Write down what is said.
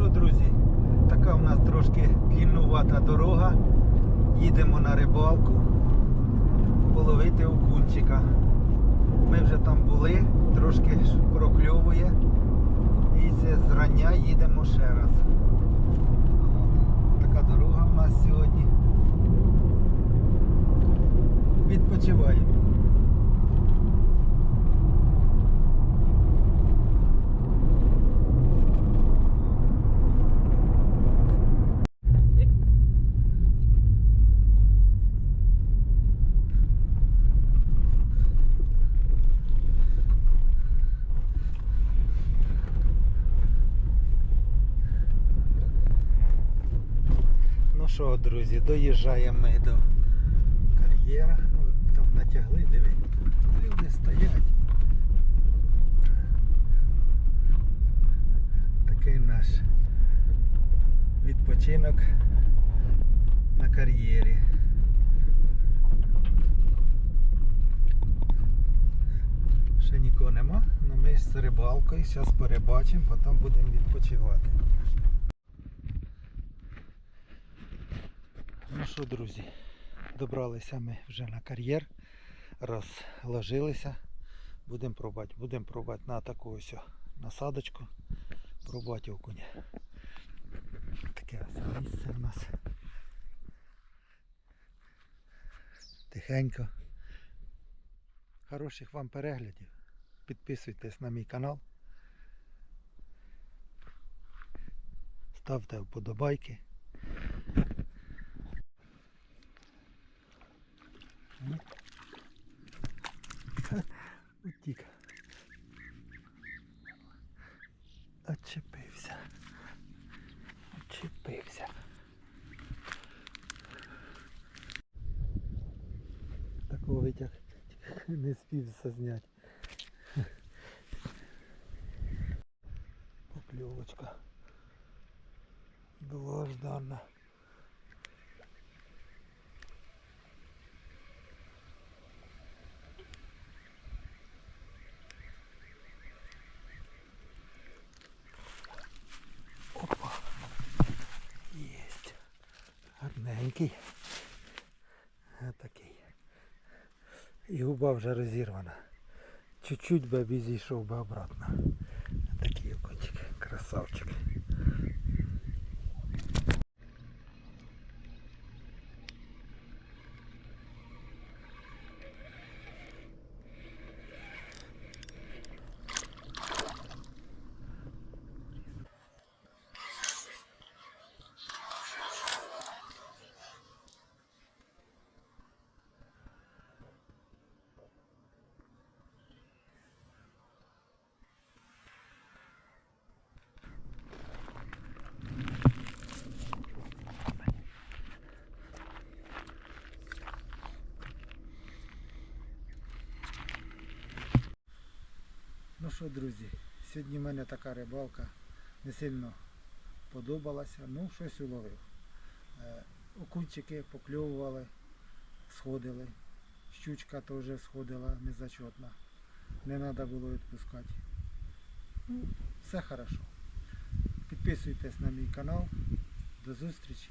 що, друзі, така в нас трошки дліннувата дорога. Їдемо на рибалку половити окунчика. Ми вже там були, трошки прокльовує. І це зрання їдемо ще раз. От. Така дорога в нас сьогодні. Відпочиваємо. Ну що, друзі, доїжджаємо ми до кар'єра. От Там натягли, диви. Люди стоять. Такий наш відпочинок на кар'єрі. Ще нікого нема, але ми з рибалкою зараз перебачимо, потім будемо відпочивати. Що, друзі, добралися ми вже на кар'єр, розложилися. Будемо пробувати, будемо пробувати на таку ось насадочку, пробувати окуня. Таке ось місце у нас. Тихенько. Хороших вам переглядів. Підписуйтесь на мій канал. Ставте вподобайки. Утік. Очепився. Очепився. Такого витяг не спів зняти. Покльовочка. Довгожданна. Гарненький. Такий. І губа вже розірвана. Чуть-чуть би зійшов би обратно. Такий окунчик. Красавчик. Ну що, друзі, сьогодні в мене така рибалка не сильно подобалася, ну щось уловив. Е, Окунчики покльовували, сходили. Щучка теж сходила незачетна. Не треба було відпускати. Ну, все хорошо. Підписуйтесь на мій канал. До зустрічі.